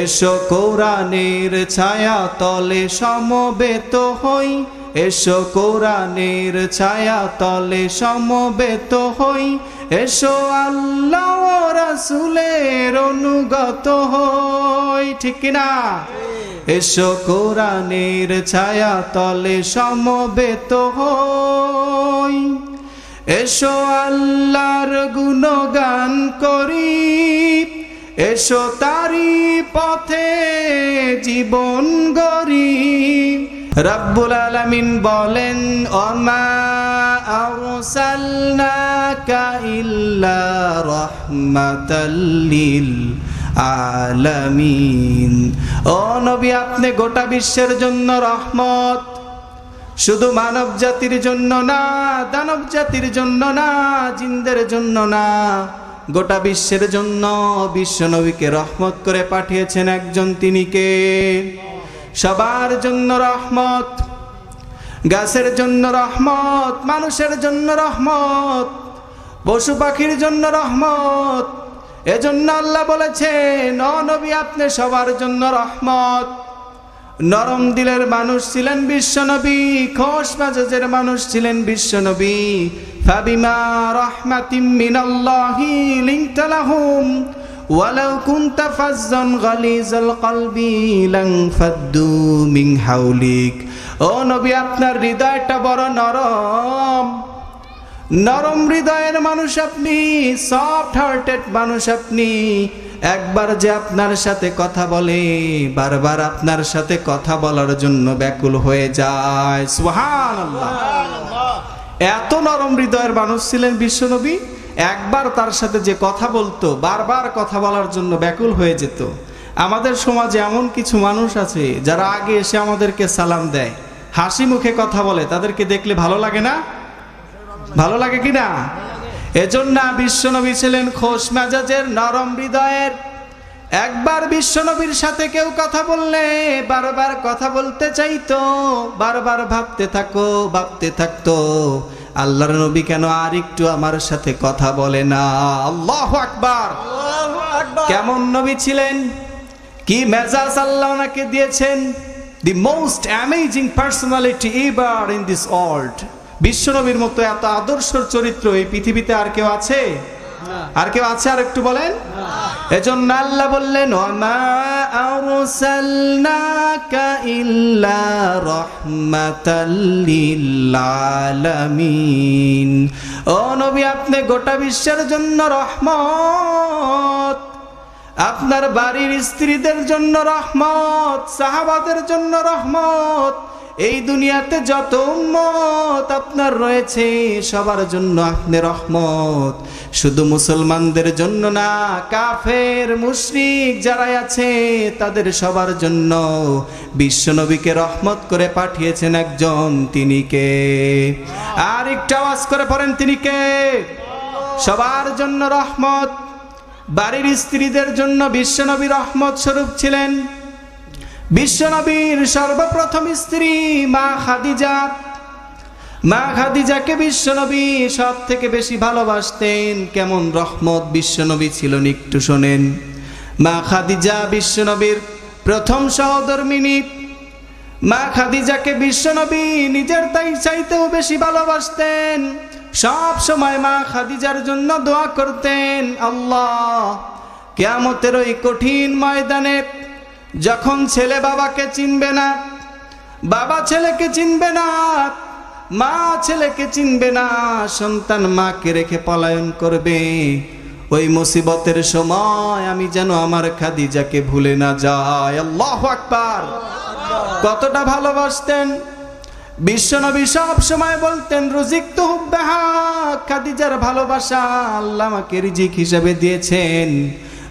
এসো কোরআনের ছায়া তলে সমবেত হই। এসো কোরআনের ছায়া তলে সমবেত হই। এসো আল্লাহ রাসূলের অনুগত হই। ঠিক না এসো কোরআনের ছায়া তলে সমবেত হই। এসো আল্লাহর গুণগান এসো তারি পথে জীবন গরি রব্বুল আলামিন বলেন অমা আরসালনাকা ইল্লা রাহমাতাল লিল আলামিন। ও নবী, আপনি গোটা বিশ্বের জন্য রহমত। শুধু মানব জাতির জন্য না, দানব জাতির জন্য না, জিন্দের জন্য না। গোটা বিশ্বের জন্য বিশ্ব নবীকে রহমত করে পাঠিয়েছেন একজন তিনি কে? সবার জন্য রহমত, গাছের জন্য রহমত, মানুষের জন্য রহমত, পশু পাখির জন্য রহমত। এজন্য আল্লাহ বলেছেন, "ও নবী, আপনি সবার জন্য রহমত। নরম দিলের মানুষ ছিলেন বিশ্বনবী, খোশ মাজাজের মানুষ ছিলেন বিশ্বনবী। ফাবিমা রাহমাতিম মিনাল্লাহি লিনতা লাহুম, ওয়ালাউ কুনতা ফাজ্জান গালিজাল কলবি লানফাদ্দু মিন হাওলিক ও নবী, আপনার হৃদয়টা বড় নরম। নরম হৃদয়ের মানুষ আপনি, সফট হার্টেড মানুষ আপনি। একবার যে আপনার সাথে কথা বলে, বারবার আপনার সাথে কথা বলার জন্য ব্যাকুল হয়ে যায়। সুবহানাল্লাহ। এত নরম হৃদয়ের মানুষ ছিলেন বিশ্বনবী, একবার তার সাথে যে কথা বলতো, বারবার কথা বলার জন্য ব্যাকুল হয়ে যেত। আমাদের সমাজে এমন কিছু মানুষ আছে, যারা আগে এসে আমাদেরকে সালাম দেয়, হাসি মুখে কথা বলে, তাদেরকে দেখলে ভালো লাগে না? ভালো লাগে কি না? এজন্য বিশ্বনবী ছিলেন খোশ মেজাজের নরম হৃদয়ের। একবার বিশ্বনবীর সাথে কেউ কথা বললে বারবার কথা বলতে চাইতো বারবার ভাবতে থাকো ভাবতে থাকতো আল্লাহর নবী কেন আর একটু আমার সাথে কথা বলে না? আল্লাহ আকবার। কেমন নবী ছিলেন? কি মেজাজ আল্লাহ ওনাকে দিয়েছেন? The most amazing personality ever in this world বিশ্বনবীর মতো এত আদর্শর চরিত্র এই পৃথিবীতে আর কেউ আছে? আর কেউ আছে আর একটু বলেন এজন্য আল্লাহ বললেন ও নবী আপনি গোটা বিশ্বের জন্য রহমত। আপনার বাড়ির স্ত্রীদের জন্য রহমত সাহাবাদের জন্য রহমত। এই দুনিয়াতে যত উম্মত আপনার রয়েছে, সবার জন্য আপনি রহমত। শুধু মুসলমানদের জন্য না, কাফের, মুশরিক যারা আছে, তাদের সবার জন্য বিশ্বনবীকে রহমত করে পাঠিয়েছেন একজন, তিনি কে? আর একটু আওয়াজ করে পড়েন তিনি কে? সবার জন্য রহমত। বাড়ির স্ত্রীদের জন্য বিশ্বনবী রহমত স্বরূপ ছিলেন। বিশ্বনবীর সর্বপ্রথম স্ত্রী মা খাদিজা। মা খাদিজাকে বিশ্বনবী সব থেকে বেশি ভালোবাসতেন। কেমন রহমত বিশ্বনবী ছিলেন একটু শোনেন। মা খাদিজা বিশ্বনবীর প্রথম সহধর্মিনী। মা খাদিজাকে বিশ্বনবী নিজের তাই চাইতেও বেশি ভালোবাসতেন। সব সময় মা খাদিজার জন্য দোয়া করতেন। আল্লাহ, কেয়ামতের ওই কঠিন ময়দানে যখন ছেলে বাবাকে চিনবে না, বাবা ছেলেকে চিনবে না, মা ছেলেকে চিনবে না, সন্তান মাকে রেখে পলায়ন করবে। ওই মুসিবতের সময় আমি যেন আমার খাদিজাকে ভুলে না যাই। আল্লাহ আকবার। কতটা ভালোবাসতেন। বিশ্বনবী সব সময় বলতেন, রুজিক তো খাদিজার ভালোবাসা আল্লাহ আমাকে রিজিক হিসাবে দিয়েছেন।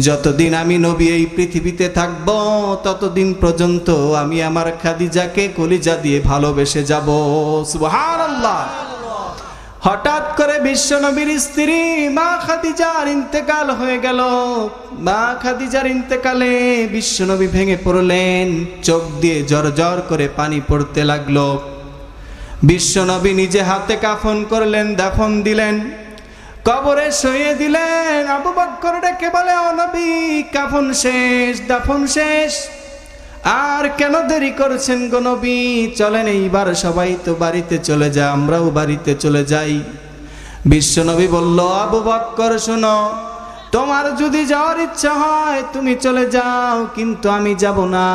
যতদিন আমি নবী এই পৃথিবীতে থাকব, ততদিন পর্যন্ত আমি আমার খাদিজাকে কলিজা দিয়ে ভালোবেসে যাব। সুবহানাল্লাহ। হঠাৎ করে বিশ্বনবীর স্ত্রী মা খাদিজার ইন্তেকাল হয়ে গেল। মা খাদিজার ইন্তেকালে বিশ্বনবী ভেঙে পড়লেন। চোখ দিয়ে জর জর করে পানি পড়তে লাগল। বিশ্বনবী নিজে হাতে কাফন করলেন, দাফন দিলেন। কবরে শুয়ে দিলেন আবু বক্কর ডেকে বলে, ও নবী, কাফন শেষ, দাফন শেষ। আর কেন দেরি করছেন গো নবী? চলেন এইবার সবাই তো বাড়িতে চলে যায়, আমরাও বাড়িতে চলে যাই। বিশ্বনবী বলল, আবু বক্কর, শোনো, তোমার যদি যাওয়ার ইচ্ছা হয়, তুমি চলে যাও, কিন্তু আমি যাব না।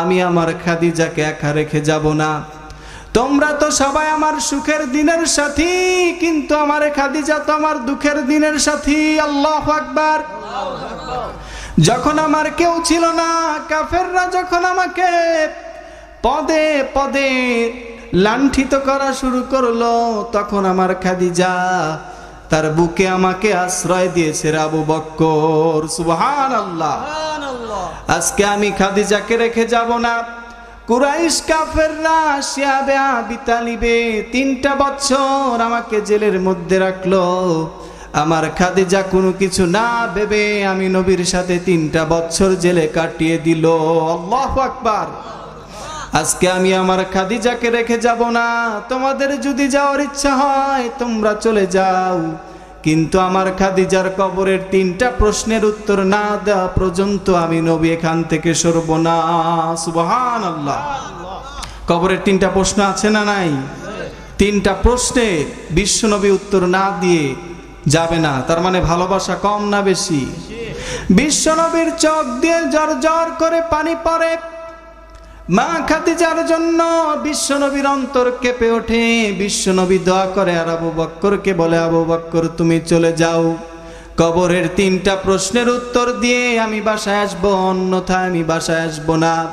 আমি আমার খাদিজাকে একা রেখে যাব না। তোমরা তো সবাই আমার সুখের দিনের সাথী কিন্তু আমার খাদিজা তো আমার দুঃখের দিনের সাথী। আল্লাহ আকবার। যখন আমার কেউ ছিল না কাফেররা যখন আমাকে পদে পদে লাঞ্ছিত করা শুরু করল তখন আমার খাদিজা তার বুকে আমাকে আশ্রয় দিয়েছে রে আবু বক্কর। সুবহান আল্লাহ আজকে আমি খাদিজাকে রেখে যাব না। কুরাইশ কাফেররা শিয়াবে আবি তালিবে তিনটা বছর আমাকে জেলের মধ্যে রাখল। আমার খাদিজা কোনো কিছু না ভেবে আমি নবীর সাথে তিনটা বছর জেলে কাটিয়ে দিল। আল্লাহু আকবার। আজকে আমি আমার খাদিজাকে রেখে যাব না। তোমাদের যদি যাওয়ার ইচ্ছা হয় তোমরা চলে যাও। কিন্তু আমার খাদিজার কবরের তিনটা প্রশ্নের উত্তর না দেওয়া পর্যন্ত আমি নবী এখান থেকে সরব না সুবহান আল্লাহ কবরের তিনটা প্রশ্ন আছে না নাই? তিনটা প্রশ্নে বিশ্বনবী উত্তর না দিয়ে যাবে না। তার মানে ভালোবাসা কম না বেশি? বিশ্বনবীর চোখ দিয়ে জ্বর জ্বর করে পানি পড়ে। মা খাদিজার জন্য বিশ্বনবীর অন্তর কেঁপে ওঠে। বিশ্বনবী দোয়া করে, আর আবু বক্করকে বলে, আবু বক্কর, তুমি চলে যাও। কবরের তিনটা প্রশ্নের উত্তর দিয়ে, আমি বাসায় আসব, অন্যথায় আমি বাসায় আসব না।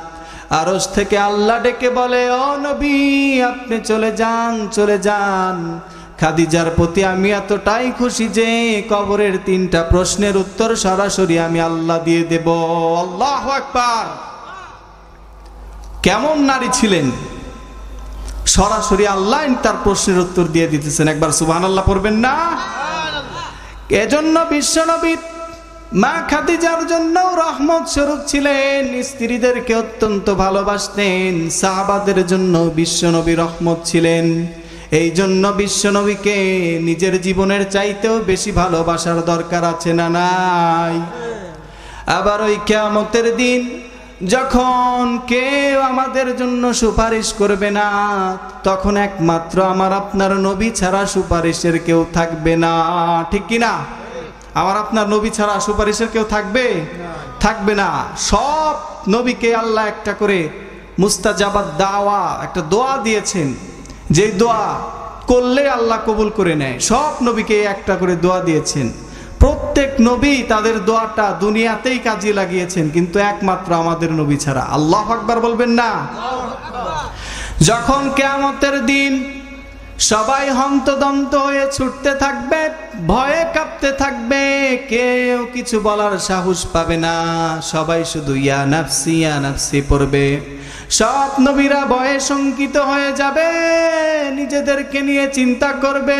আরস থেকে আল্লাহ ডেকে বলে, ও নবী, আপনি চলে যান চলে যান। খাদিজার প্রতি আমি এতটাই খুশি যে, কবরের তিনটা প্রশ্নের উত্তর সরাসরি আমি আল্লাহ দিয়ে দেব। আল্লাহ আকবার! কেমন নারী ছিলেন? সরাসরি আল্লাহ তার প্রশ্নের উত্তর দিয়ে দিতেছেন। একবার সুবহান আল্লাহ পড়বেন না? এজন্য বিশ্বনবী মা খাদিজার জন্য রহমত স্বরূপ ছিলেন। স্ত্রীদেরকে অত্যন্ত ভালোবাসতেন। সাহাবাদের জন্য বিশ্বনবী রহমত ছিলেন। এই জন্য বিশ্বনবীকে নিজের জীবনের চাইতেও বেশি ভালোবাসার দরকার আছে না নাই? আবার ওই কেয়ামতের দিন যখন কেউ আমাদের জন্য সুপারিশ করবে না, তখন একমাত্র আমার আপনার নবী ছাড়া সুপারিশের কেউ থাকবে না। ঠিক কি না? আমার আপনার নবী ছাড়া সুপারিশের কেউ থাকবে? থাকবে না। সব নবীকে আল্লাহ একটা করে মুস্তাজাবাদ দাওয়া, একটা দোয়া দিয়েছেন। যে দোয়া করলে আল্লাহ কবুল করে নেয়। সব নবীকে একটা করে দোয়া দিয়েছেন। প্রত্যেক নবী তাদের দোয়াটা দুনিয়াতেই কাজে লাগিয়েছেন, কিন্তু একমাত্র আমাদের নবী ছাড়া। আল্লাহ আকবার বলবেন না? যখন কেয়ামতের দিন সবাই হন্তদন্ত হয়ে ছুটতে থাকবে, ভয়ে কাঁপতে থাকবে, কেউ কিছু বলার সাহস পাবে না। সবাই শুধু ইয়া নাফসি নাফসি পড়বে। সব নবীরা ভয়ে শঙ্কিত হয়ে যাবে, নিজেদেরকে নিয়ে চিন্তা করবে।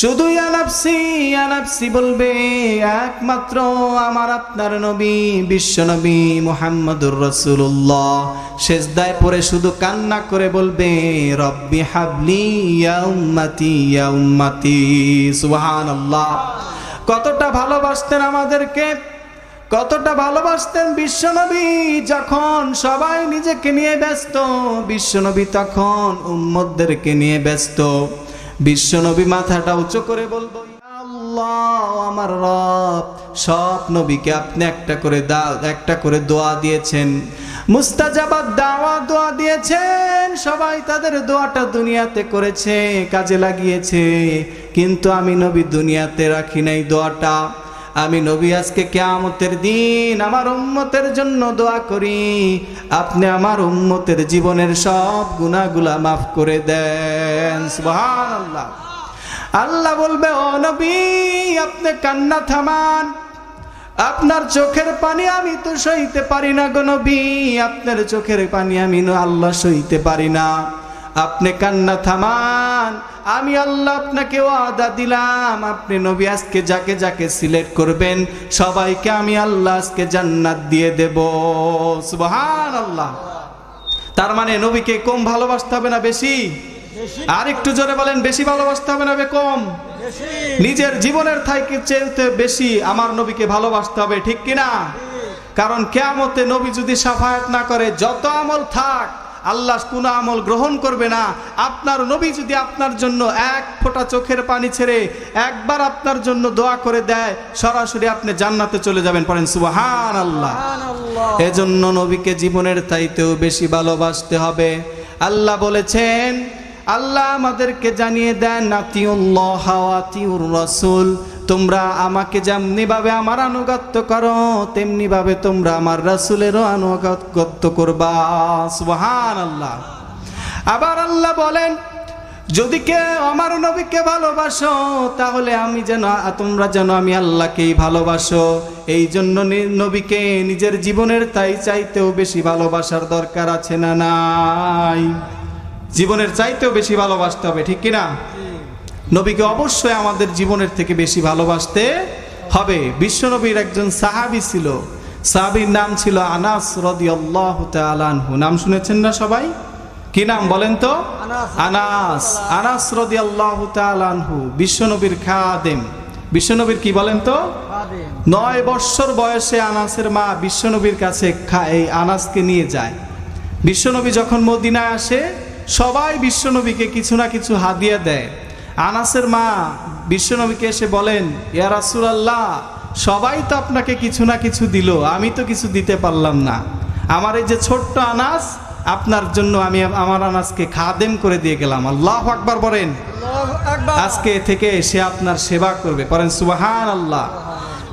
শুধু ইয়ানাপসি ইয়ানাপসি বলবে, একমাত্র আমার আপনার নবী, বিশ্ব নবী মোহাম্মদুর রসুল্লাহ শেষদায় পরে শুধু কান্না করে বলবে, রব্বি হাবলি ইয়া উম্মতি ইয়া উম্মতি সুবহানাল্লাহ। কতটা ভালোবাসতেন আমাদেরকে, কতটা ভালোবাসতেন বিশ্বনবী যখন সবাই নিজেকে নিয়ে ব্যস্ত বিশ্বনবী তখন উম্মদদেরকে নিয়ে ব্যস্ত। বিশ্বনবী মাথাটা উঁচু করে বলব আল্লাহ, আমার রব, সব নবীকে আপনি একটা করে দা একটা করে দোয়া দিয়েছেন। মুস্তাজাবাদ দাওয়া, দোয়া দিয়েছেন। সবাই তাদের দোয়াটা দুনিয়াতে করেছে, কাজে লাগিয়েছে। কিন্তু আমি নবী দুনিয়াতে রাখি নাই দোয়াটা। আমি নবী আজকে কেয়ামতের দিন আমার উম্মতের জন্য দোয়া করি। আপনি আমার উম্মতের জীবনের সব গুণাগুলা মাফ করে দেন। সুবহানাল্লাহ। আল্লাহ বলবে, ও নবী, আপনি কান্না থামান। আপনার চোখের পানি আমি তো সইতে পারি না গো নবী। আপনার চোখের পানি আমি আল্লাহ সইতে পারি না। আপনি কান্না থামান। আমি আল্লাহ আপনাকে ওয়াদা দিলাম। আপনি নবী আজকে যাকে যাকে সিলেক্ট করবেন সবাইকে আমি আল্লাহ আজকে জান্নাত দিয়ে দেব। সুবহান আল্লাহ তার মানে নবীকে কম ভালোবাসতে হবে না বেশি? আর একটু জোরে বলেন বেশি ভালোবাসতে হবে না বে কম? নিজের জীবনের থাইকে চেয়েতে বেশি আমার নবীকে ভালোবাসতে হবে ঠিক কিনা? কারণ কেয়ামতে নবী যদি সাফায়াত না করে যত আমল থাক আল্লাহ কোনো আমল গ্রহণ করবে না। আপনার নবী যদি আপনার জন্য এক ফোঁটা চোখের পানি ছেড়ে একবার আপনার জন্য দোয়া করে দেয় সরাসরি আপনি জান্নাতে চলে যাবেন পড়েন সুবাহান আল্লাহ এজন্য নবীকে জীবনের তাইতেও বেশি ভালোবাসতে হবে। আল্লাহ বলেছেন আল্লাহ আমাদেরকে জানিয়ে দেন নাতিউল্লাহ আতিউর রসুল। তোমরা আমাকে যেমনিভাবে আমার আনুগত্য করো, তেমনিভাবে তোমরা আমার রাসূলেরও আনুগত্য করবা। সুবহান আল্লাহ আবার আল্লাহ বলেন, যদি কে আমার নবীকে ভালোবাসো, তাহলে আমি যেন, তোমরা যেন আমি আল্লাহকেই ভালোবাসো। এই জন্য নবীকে নিজের জীবনের তাই চাইতেও বেশি ভালোবাসার দরকার আছে না নাই? জীবনের চাইতেও বেশি ভালোবাসতে হবে ঠিক কিনা? নবীকে অবশ্যই আমাদের জীবনের থেকে বেশি ভালোবাসতে হবে। বিশ্বনবীর একজন সাহাবি ছিল। সাহাবির নাম ছিল আনাস রদিয়াল্লাহু তাআলা আনহু। নাম শুনেছেন না সবাই? কি নাম বলেন তো? আনাস। আনাস। রদিয়াল্লাহু আনহু বিশ্বনবীর খাদেম। বিশ্বনবীর কি বলেন তো? নয় বৎসর বয়সে আনাসের মা বিশ্বনবীর কাছে এই আনাসকে নিয়ে যায়। বিশ্বনবী যখন মদিনায় আসে সবাই বিশ্বনবীকে কিছু না কিছু হাদিয়া দেয় আনাসের মা বিশ্বনবীকে এসে বলেন ইয়া রাসূলুল্লাহ সবাই তো আপনাকে কিছু না কিছু দিল আমি তো কিছু দিতে পারলাম না। আমার এই যে ছোট্ট আনাস আপনার জন্য আমি আমার আনাসকে খাদেম করে দিয়ে গেলাম। আল্লাহ আকবার বলেন। আজকে থেকে সে আপনার সেবা করবে। পরেন সুবাহান আল্লাহ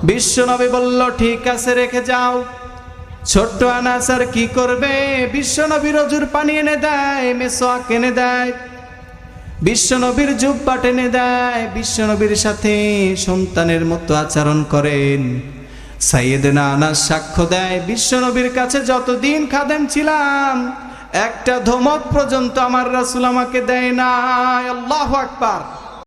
বিশ্বনবী বলল ঠিক আছে রেখে যাও। ছোট্ট আনাস আর কি করবে? বিশ্বনবীর রজুর পানি এনে দেয়, মেসোয়াক এনে দেয়। বিশ্বনবীর জুব্বা টেনে দেয় বিশ্বনবীর সাথে সন্তানের মতো আচরণ করেন। সাইয়েদেনা আনাস সাক্ষ্য দেয় বিশ্বনবীর কাছে যতদিন খাদেম ছিলাম, একটা ধমক পর্যন্ত আমার রাসূল আমাকে দেয় না আল্লাহু আকবার।